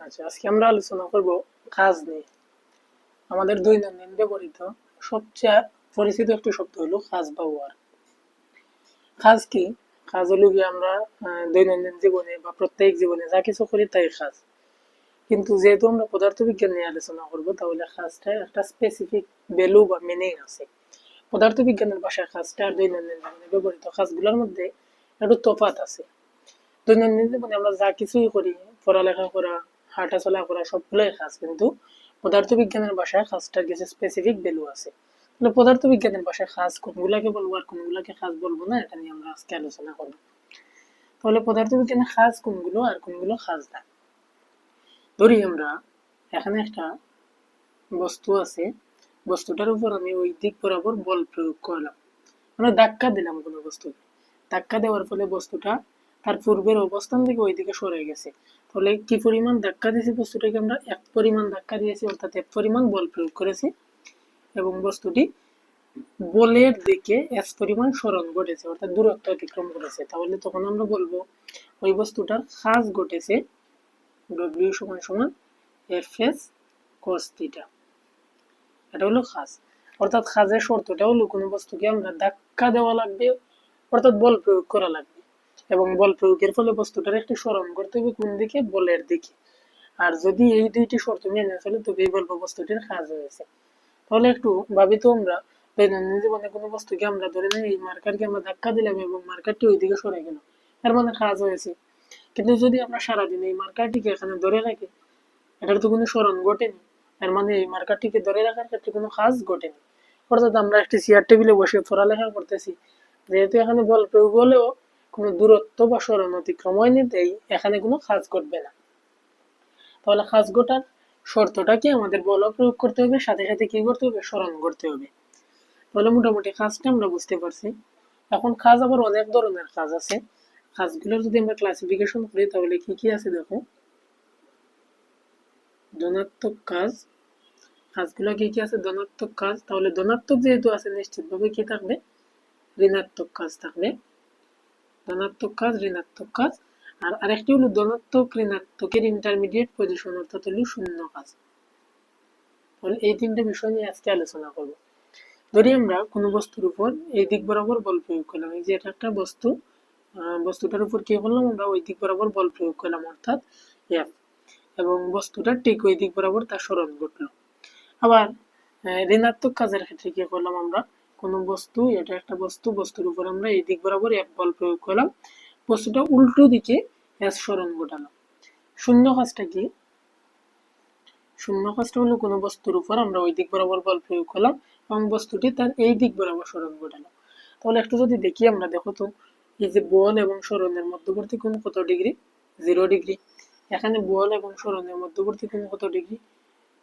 আচ্ছা আজকে আমরা আলোচনা করব কাজ নিয়ে। আমাদের দৈনন্দিন ব্যবহৃত সবচেয়ে পরিচিত একটি শব্দ হলো কাজ বা কাজ কি? কাজ হলো কি আমরা দৈনন্দিন জীবনে বা প্রত্যেক জীবনে যা কিছু করি তাই কাজ। কিন্তু যেহেতু আমরা পদার্থ বিজ্ঞান নিয়ে আলোচনা করব, তাহলে কাজটা একটা স্পেসিফিক ভ্যালু বা মিনিং আছে। পদার্থ বিজ্ঞানের ভাষায় কাজটা আর দৈনন্দিন জীবনে ব্যবহৃত কাজগুলোর মধ্যে একটু তফাত আছে। দৈনন্দিন জীবনে আমরা যা কিছুই করি, পড়ালেখা করা হাঁটা চলা করা সবগুলোই কাজ কিন্তু পদার্থ বিজ্ঞানের ভাষায় কাজটার কিছু স্পেসিফিক ভ্যালু আছে। তাহলে পদার্থ বিজ্ঞানের ভাষায় কাজ কোনগুলাকে বলব আর কোনগুলাকে কাজ বলব না, এটা নিয়ে আমরা আজকে আলোচনা করব। তাহলে পদার্থ বিজ্ঞানের কাজ কোনগুলো আর কোনগুলো কাজ না। ধরি আমরা, এখানে একটা বস্তু আছে, বস্তুটার উপর আমি ওই দিক বরাবর বল প্রয়োগ করলাম। মানে ধাক্কা দিলাম কোনো বস্তুকে। ধাক্কা দেওয়ার ফলে বস্তুটা তার পূর্বের অবস্থান থেকে ওইদিকে সরে গেছে। তাহলে কি পরিমাণ ধাক্কা দিয়েছি বস্তুটাকে আমরা এক পরিমাণ ধাক্কা দিয়েছি, অর্থাৎ এক পরিমাণ বল প্রয়োগ করেছি। এবং বস্তুটি বলের দিকে এস পরিমাণ সরণ ঘটেছে, অর্থাৎ দূরত্ব অতিক্রম করেছে। তাহলে তখন আমরা বলব, ওই বস্তুটার কাজ ঘটেছে ডব্লিউ সমান সমান এফ এস কস থিটা এটা হলো কাজ অর্থাৎ কাজের শর্তটা হলো কোনো বস্তুকে আমরা ধাক্কা দেওয়া লাগবে, অর্থাৎ বল প্রয়োগ করা লাগবে। এবং বল প্রয়োগের ফলে বস্তুটার একটি স্মরণ করতে হবে কোন দিকে? বলের দিকে। আর যদি এই দুইটি শর্ত মেনে চলে তবেই বলব বস্তুটির কাজ হয়েছে। তাহলে একটু ভাবি তো আমরা, দৈনন্দিন জীবনে কোনো বস্তুকে আমরা ধরে নিই, এই মার্কারকে আমরা ধাক্কা দিলাম এবং মার্কারটি ওইদিকে সরে গেল। এর মানে কাজ হয়েছে। কিন্তু যদি আমরা সারাদিন এই মার্কারটিকে এখানে ধরে রাখি, এটার তো কোনো স্মরণ ঘটেনি। এর মানে এই মার্কারটিকে ধরে রাখার ক্ষেত্রে কোনো কাজ ঘটেনি। অর্থাৎ আমরা একটি চেয়ার টেবিলে বসে পড়ালেখা করতেছি। যেহেতু এখানে বল প্রয়োগ হলেও কোনো দূরত্ব বা স্মরণ অতিক্রম হয়নি তাই এখানে কোনো কাজ ঘটবে না। তাহলে কাজ ঘটার শর্তটা কি? আমাদের বল প্রয়োগ করতে হবে, সাথে সাথে কি করতে হবে? স্মরণ করতে হবে। তাহলে মোটামুটি কাজটা আমরা বুঝতে পারছি। এখন কাজ আবার অনেক ধরনের কাজ আছে। কাজগুলোর যদি আমরা ক্লাসিফিকেশন করি, তাহলে কি কি আছে দেখো? ধনাত্মক কাজ কাজগুলো কি কি আছে? ধনাত্মক কাজ তাহলে ধনাত্মক যেহেতু আছে, নিশ্চিতভাবে কি থাকবে? ঋণাত্মক কাজ থাকবে। ধনাত্মক কাজ, ঋণাত্মক কাজ। আর আরেকটি হলো ধনাত্মক ঋণাত্মকের ইন্টারমিডিয়েট পজিশন অর্থাৎ হলো শূন্য কাজ। তাহলে এই তিনটে বিষয় নিয়ে আজকে আলোচনা করব। ধরি আমরা কোনো বস্তুর উপর এই দিক বরাবর বল প্রয়োগ করলাম। এই যে এটা একটা বস্তু বস্তুটার উপর কি করলাম আমরা? ওই দিক বরাবর বল প্রয়োগ করলাম অর্থাৎ এফ এবং বস্তুটা ঠিক ওই দিক বরাবর তার স্মরণ ঘটলো। আবার ঋণাত্মক কাজের ক্ষেত্রে কি করলাম আমরা? কোনো বস্তু, এটা একটা বস্তু, বস্তুর উপর আমরা এই দিক বরাবর এক বল প্রয়োগ করলাম। বস্তুটা উল্টো দিকে এস স্মরণ ঘটালাম। শূন্য কাজটা কি? শূন্য কাজটা হলো কোনো বস্তুর উপর আমরা ওই দিক বরাবর বল প্রয়োগ করলাম এবং বস্তুটি তার এই দিক বরাবর স্মরণ ঘটালাম। তাহলে একটু যদি দেখি আমরা, দেখো তো, এই যে বল এবং স্মরণের মধ্যবর্তী কোণ কত ডিগ্রি? Zero degree. এখানে বল এবং স্মরণের মধ্যবর্তী কোণ কত degree?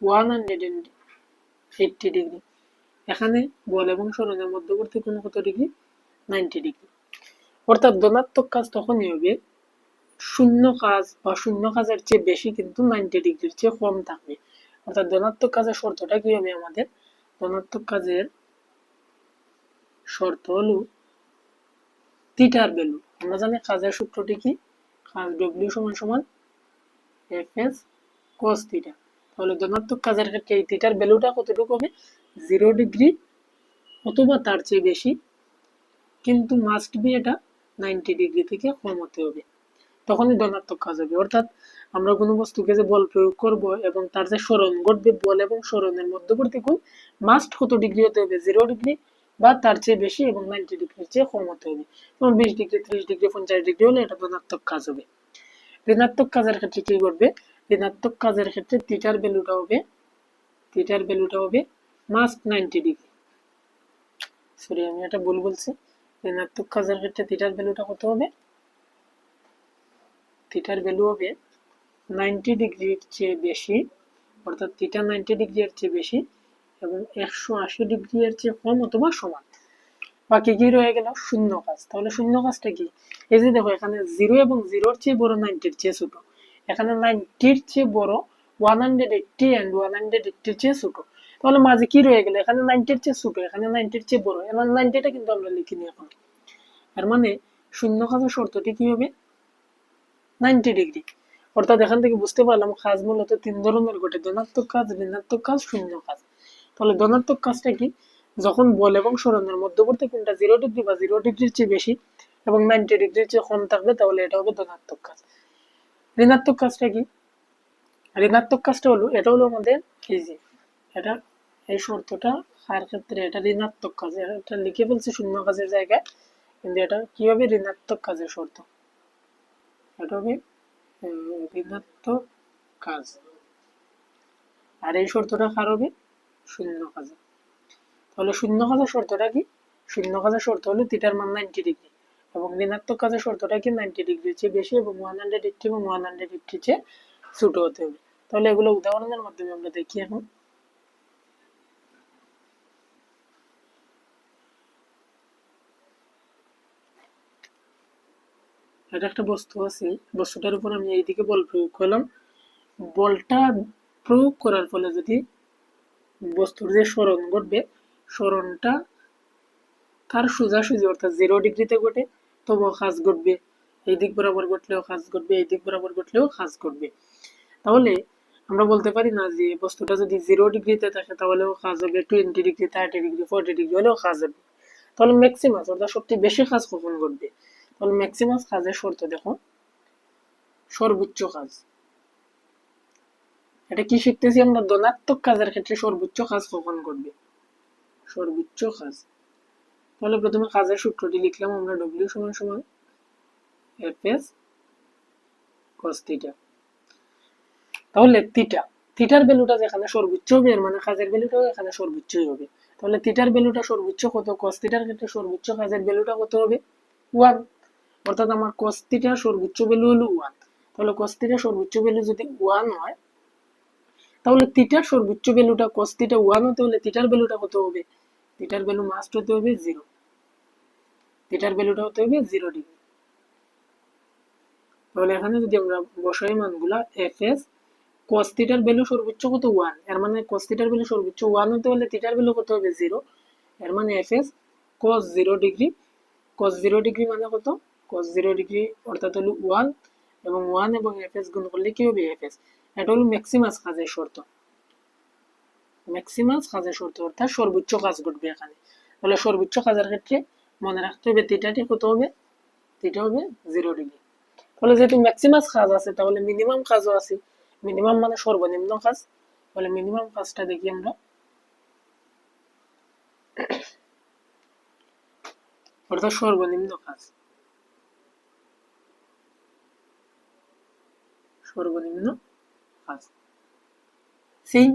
One hundred eighty degree. এখানে বল এবং স্মরণের মধ্যবর্তী কোণ কত ডিগ্রি? Ninety degree. অর্থাৎ ধনাত্মক কাজ তখনই হবে, শূন্য কাজ বা শূন্য কাজের চেয়ে বেশি কিন্তু নাইনটি ডিগ্রির চেয়ে কম থাকবে। অর্থাৎ ধনাত্মক কাজের শর্তটা কি হবে আমাদের? ধনাত্মক কাজের শর্ত হলো থিটার ভ্যালু আমরা জানি কাজের সূত্রটি কি? কাজ ডব্লিউ সমান সমান এফ এস কস থিটা তাহলে ধনাত্মক কাজের ক্ষেত্রে এই থিটার ভ্যালুটা কতটুকু হবে? জিরো ডিগ্রি অথবা তার চেয়ে বেশি, কিন্তু মাস্ট বি এটা নাইনটি ডিগ্রি থেকে কম হতে হবে। তখনই ধনাত্মক কাজ হবে। অর্থাৎ আমরা কোনো বস্তুকে যে বল প্রয়োগ করব এবং তার যে স্মরণ ঘটবে, বল এবং স্মরণের মধ্যবর্তী কোণ মাস্ট কত ডিগ্রি হতে হবে? জিরো ডিগ্রি বা তার চেয়ে বেশি এবং নাইনটি ডিগ্রির চেয়ে কম হতে হবে। যেমন বিশ ডিগ্রি ত্রিশ ডিগ্রি পঞ্চাশ ডিগ্রি হলে এটা ধনাত্মক কাজ হবে। ঋণাত্মক কাজের ক্ষেত্রে কি করবে ঋণাত্মক কাজের ক্ষেত্রে থিটার ভ্যালুটা হবে থিটার ভ্যালুটা হবে মাস্ট নাইনটি ডিগ্রি। সরি আমি এটা ভুল বলছি। ঋণাত্মক কাজের ক্ষেত্রে থিটার ভ্যালুটা কত হবে? থিটার ভ্যালু হবে নাইনটি ডিগ্রির চেয়ে বেশি, অর্থাৎ থিটা নাইনটি ডিগ্রি এর চেয়ে বেশি এবং একশো আশি ডিগ্রি এর চেয়ে কম অথবা সমান। বাকি কি রয়ে গেল? শূন্য কাজ। তাহলে শূন্য কাজটা কি? এই যে দেখো, এখানে জিরো এবং জিরোর চেয়ে বড় নাইনটির চেয়ে ছোট। এখানে নাইনটির চেয়ে বড় one hundred eighty and one hundred এইটটির চেয়ে ছোট। তাহলে মাঝে কি রয়ে গেল? এখানে নাইনটির চেয়ে ছোট এখানে নাইনটির চেয়ে বড় এবার নাইনটিটা কিন্তু আমরা লিখিনি এখন। এর মানে শূন্য কাজের শর্তটি কি হবে? নাইনটি ডিগ্রি অর্থাৎ এখান থেকে বুঝতে পারলাম কাজ মূলত তিন ধরনের ঘটে, ধনাত্মক কাজ ঋণাত্মক কাজ শূন্য কাজ তাহলে ধনাত্মক কাজটা কি? যখন বল এবং সরণের মধ্যবর্তী কোনটা জিরো ডিগ্রি বা জিরো ডিগ্রির চেয়ে বেশি এবং নাইনটি ডিগ্রির চেয়ে কম থাকবে, তাহলে এটা হবে ধনাত্মক কাজ ঋণাত্মক কাজটা কি? ঋণাত্মক কাজটা হলো, এটা হলো আমাদের এই যে এটা, এই শর্তটা হার ক্ষেত্রে এটা ঋণাত্মক কাজ, এটা লিখে ফেলছি শূন্য কাজের জায়গায়, কিন্তু এটা কি হবে ঋণাত্মক কাজের শর্ত? এটা হবে ঋণাত্মক কাজ। আর এই শর্তটা কার হবে? শূন্য কাজে। তাহলে শূন্য কাজের শর্তটা কি? শূন্য কাজের শর্ত হলো থিটার মান নাইনটি ডিগ্রি এবং ঋণাত্মক কাজের শর্তটা কি? নাইনটি ডিগ্রির চেয়ে বেশি এবং ওয়ান হান্ড্রেড এইটটি এবং ওয়ান হান্ড্রেড এইটটির চেয়ে ছোট হতে হবে। তাহলে এগুলো উদাহরণের মাধ্যমে আমরা দেখি এখন। এটা একটা বস্তু আছে, বস্তুটার উপর আমি এইদিকে বল প্রয়োগ করলাম। বলটা প্রয়োগ করার ফলে যদি বস্তুর যে স্মরণ ঘটবে স্মরণটা তার সোজাসুজি অর্থাৎ জিরো ডিগ্রিতে ঘটে, তবুও কাজ ঘটবে। এই দিক বরাবর ঘটলেও কাজ ঘটবে এই দিক বরাবর ঘটলেও কাজ ঘটবে। তাহলে আমরা বলতে পারি না যে বস্তুটা যদি জিরো ডিগ্রিতে থাকে, তাহলেও কাজ হবে। Twenty degree thirty degree forty degree হলেও কাজ হবে। তাহলে ম্যাক্সিমাম অর্থাৎ সবচেয়ে বেশি কাজ কখন ঘটবে? তাহলে ম্যাক্সিমাস কাজের শর্ত দেখো। সর্বোচ্চ কাজ। এটা কি শিখতেছি আমরা? ধনাত্মক কাজের ক্ষেত্রে সর্বোচ্চ কাজ কখন ঘটবে সর্বোচ্চ কাজ। তাহলে প্রথমে কাজের সূত্রটি লিখলাম আমরা ডব্লিউ সমান সমান এফ এস কস তাহলে থিটা থিটার ভ্যালুটা যেখানে সর্বোচ্চ হবে, এর মানে কাজের ভ্যালুটাও এখানে সর্বোচ্চই হবে। তাহলে থিটার ভ্যালুটা সর্বোচ্চ কত? কস থিটার ক্ষেত্রে সর্বোচ্চ কাজের ভ্যালুটা কত হবে? ওয়ান অর্থাৎ আমার কস থিটার সর্বোচ্চ ভ্যালু হলো ওয়ান তাহলে কস থিটার সর্বোচ্চ ভ্যালু যদি ওয়ান হয়, তাহলে থিটার সর্বোচ্চ ভ্যালুটা কস থিটা ওয়ান হতে হলে থিটার ভ্যালুটা কত হবে? থিটার ভ্যালু মাস্ট হতে হবে জিরো থিটার ভ্যালুটা হতে হবে জিরো ডিগ্রি তাহলে এখানে যদি আমরা বসাই মানগুলা এফ এস কস থিটার ভ্যালু সর্বোচ্চ কত? ওয়ানের মানে কস থিটার ভ্যালু সর্বোচ্চ ওয়ান হতে হলে থিটার ভ্যালু কত হবে? জিরো এর মানে এফ এস cos zero degree cos zero degree মানে কত? কস জিরো ডিগ্রি অর্থাৎ হলো ওয়ান এবং ওয়ান এবং এফ এস গুণ করলে কি হবে? এফ এটা হলো ম্যাক্সিমাস কাজের শর্ত। ম্যাক্সিমাস কাজের শর্ত অর্থাৎ সর্বোচ্চ কাজ ঘটবে এখানে। তাহলে সর্বোচ্চ কাজের ক্ষেত্রে মনে রাখতে হবে থিটাটি কত হবে? থিটা হবে জিরো ডিগ্রি তাহলে যেহেতু ম্যাক্সিমাস কাজ আছে, তাহলে মিনিমাম কাজও আছে। মিনিমাম মানে সর্বনিম্ন কাজ। তাহলে মিনিমাম কাজটা দেখি আমরা। অর্থাৎ সর্বনিম্ন কাজ। সর্বনিম্ন কাজ সেই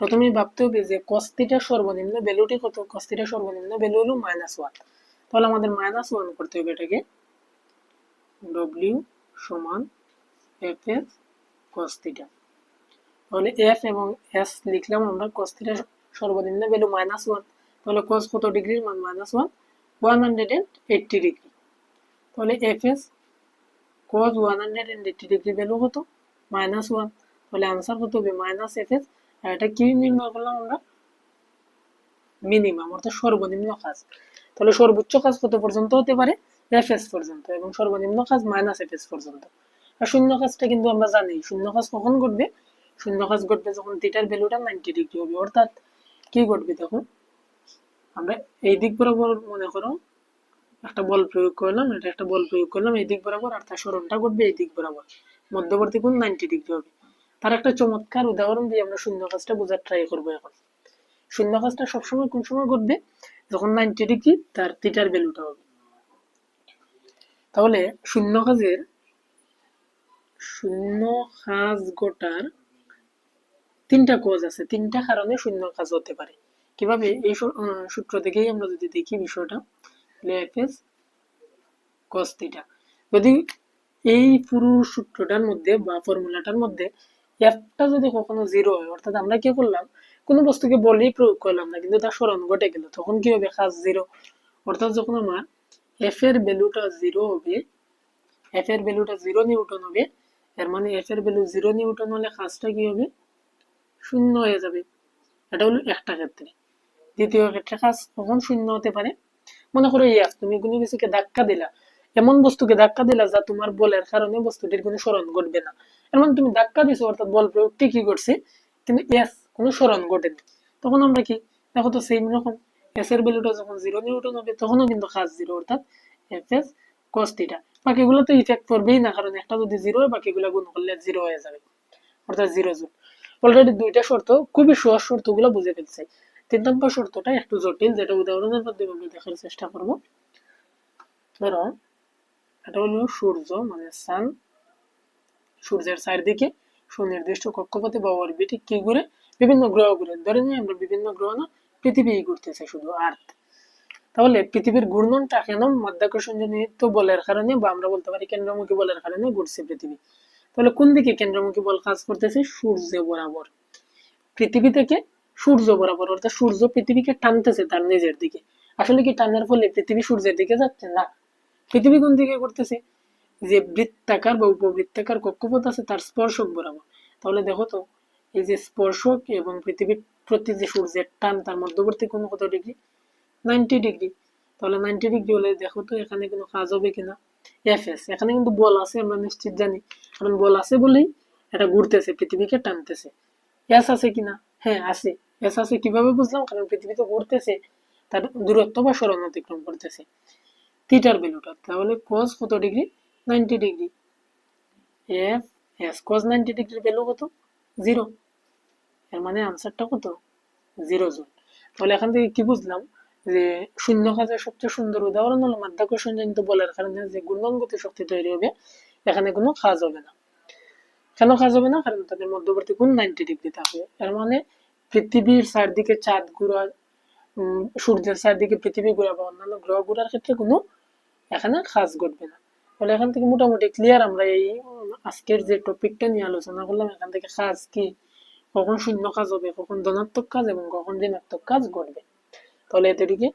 প্রথমে ভাবতে হবে যে কস্তিটার সর্বনিম্ন ভ্যালুটি কত? কস্তিটার সর্বনিম্ন ভ্যালু হলো মাইনাস ওয়ান তাহলে আমাদের মাইনাস ওয়ান করতে হবে এটাকে। ডব্লিউ সমান এফ এস কস্তিটা তাহলে এফ এবং এস লিখলাম আমরা কস্তিটা সর্বনিম্ন ভ্যালু মাইনাস ওয়ান তাহলে কস কত ডিগ্রির মান minus one one hundred and eighty degree তাহলে এফ এস cos one hundred and eighty degree value কত? মাইনাস ওয়ান তাহলে আনসার কত হবে মাইনাস এফ এস আর এটা কি নির্ণয় করলাম আমরা? মিনিমাম অর্থাৎ সর্বনিম্ন কাজ। তাহলে সর্বোচ্চ কাজ কত পর্যন্ত হতে পারে? এফ এস পর্যন্ত এবং সর্বনিম্ন কাজ মাইনাস এফ এস পর্যন্ত। আর শূন্য কাজটা কিন্তু আমরা জানি শূন্য কাজ কখন ঘটবে? শূন্য কাজ ঘটবে যখন থিটার ভ্যালুটা নাইনটি ডিগ্রি হবে অর্থাৎ কি ঘটবে তখন আমরা এই দিক বরাবর মনে করো একটা বল প্রয়োগ করলাম এটা একটা বল প্রয়োগ করলাম এই দিক বরাবর আর তার সরণটা ঘটবে এই দিক বরাবর। মধ্যবর্তী কোণ নাইনটি ডিগ্রি হবে? তার একটা চমৎকার উদাহরণ দিয়ে আমরা শূন্য কাজটা বোঝার ট্রাই করব এখন। শূন্য কাজটা সবসময় কোন সময় ঘটবে? যখন নাইনটি ডিগ্রি তার থিটার ভ্যালুটা হবে। তাহলে শূন্য কাজের, শূন্য কাজ গোটার তিনটা কজ আছে। তিনটা কারণে শূন্য কাজ হতে পারে। কীভাবে? এই সূত্র থেকেই আমরা যদি দেখি বিষয়টা। যদি এই পুরো সূত্রটার মধ্যে বা ফর্মুলাটার মধ্যে এফটা যদি কখনো জিরো হয়, অর্থাৎ আমরা কি করলাম? কোনো বস্তুকে বলেই প্রয়োগ করলাম না, কিন্তু তার স্মরণ ঘটে গেল। তখন কি হবে? কাজ জিরো অর্থাৎ যখন আমার এফ এর ভ্যালুটা জিরো হবে এফ এর ভ্যালুটা জিরো নিউটন হবে এর মানে এফ এর ভ্যালু জিরো নিউটন হলে কাজটা কি হবে? শূন্য হয়ে যাবে। এটা হলো একটা ক্ষেত্রে। দ্বিতীয় ক্ষেত্রে কাজ কখন শূন্য হতে পারে? মনে করো ইয়াস তুমি কোনো কিছুকে ধাক্কা দিলা। এমন বস্তুকে ধাক্কা দিলা যা তোমার বলের কারণে বস্তুটির কোনো স্মরণ ঘটবে না। এর মানে তুমি ধাক্কা দিছো, অর্থাৎ বল প্রয়োগ ঠিকই করছে? কিন্তু এস কোনো স্মরণ ঘটেনি। তখন আমরা কি? দেখো তো সেম রকম। এস এর ভ্যালুটা যখন জিরো নিউটন হবে, তখনও কিন্তু কাজ জিরো অর্থাৎ এফ এস কস থিটা বাকিগুলো তো ইফেক্ট করবেই না, কারণ একটা যদি জিরো হয়, বাকিগুলো গুণ করলে জিরো হয়ে যাবে, অর্থাৎ জিরো জুল অলরেডি দুইটা শর্ত, খুবই সহজ শর্তগুলো বুঝে ফেলছে। তিন নম্বর শর্তটা একটু জটিল, যেটা উদাহরণের মাধ্যমে আমরা দেখার চেষ্টা করব। ধরো এটা হলো সূর্য মানে সান সূর্যের চারদিকে সুনির্দিষ্ট কক্ষপথে বা অরবিটে কি ঘুরে বিভিন্ন গ্রহ ঘুরে। ধরে আমরা বিভিন্ন গ্রহ না পৃথিবী ঘুরতেছে শুধু আর্থ তাহলে পৃথিবীর ঘূর্ণনটা কেন বলের কারণে বা আমরা বলতে পারি কেন্দ্রমুখী বলের কারণে ঘুরছে পৃথিবী? তাহলে কোন দিকে কেন্দ্রমুখী বল কাজ করতেছে? সূর্য বরাবর। পৃথিবী থেকে সূর্য বরাবর, অর্থাৎ সূর্য পৃথিবীকে টানতেছে তার নিজের দিকে। আসলে কি টানার ফলে পৃথিবী সূর্যের দিকে যাচ্ছে? না। পৃথিবী কোন দিকে করতেছে যে বৃত্তাকার বা উপবৃত্তাকার কক্ষপথ আছে, তার স্পর্শক বরাবর। তাহলে দেখো তো, এই যে স্পর্শক এবং পৃথিবীর প্রতি যে সূর্যের টান, তার মধ্যবর্তী কোন কত ডিগ্রি? Ninety degree. তাহলে নাইনটি ডিগ্রি হলে দেখো তো, এখানে কোনো কাজ হবে কিনা? এফ এস এখানে কিন্তু বল আছে, আমরা নিশ্চিত জানি। কারণ বল আছে বলেই এটা ঘুরতেছে, পৃথিবীকে টানতেছে। এস আছে কিনা? হ্যাঁ আছে। এস আছে কীভাবে বুঝলাম? কারণ পৃথিবী তো ঘুরতেছে, তার দূরত্ব বা সরণ অতিক্রম করতেছে। থিটার ভ্যালুটা তাহলে cos কত ডিগ্রি নাইনটি ডিগ্রি এফ এস cos নাইনটি ডিগ্রির ভ্যালু কত? জিরো এর মানে আনসারটা কত? জিরো জুল। তাহলে এখান থেকে কি বুঝলাম? যে শূন্য কাজের সবচেয়ে সুন্দর উদাহরণ হলো মাধ্যাকর্ষণ জনিত বলের কারণে যে ঘূর্ণন গতি শক্তি তৈরি হবে, এখানে কোনো কাজ হবে না। কেন কাজ হবে না? কারণ তাদের মধ্যবর্তী কোণ নাইনটি ডিগ্রি থাকবে এর মানে পৃথিবীর চারদিকে চাঁদ ঘোরা সূর্যের চারদিকে পৃথিবী ঘোরা বা অন্যান্য গ্রহ ঘোরার ক্ষেত্রে কোনো এখানে কাজ ঘটবে না। তাহলে এখান থেকে মোটামুটি ক্লিয়ার আমরা এই আজকের যে টপিকটা নিয়ে আলোচনা করলাম, এখান থেকে কাজ কি? কখন শূন্য কাজ হবে, কখন ধনাত্মক কাজ এবং কখন ঋণাত্মক কাজ ঘটবে। তাহলে এতটিকে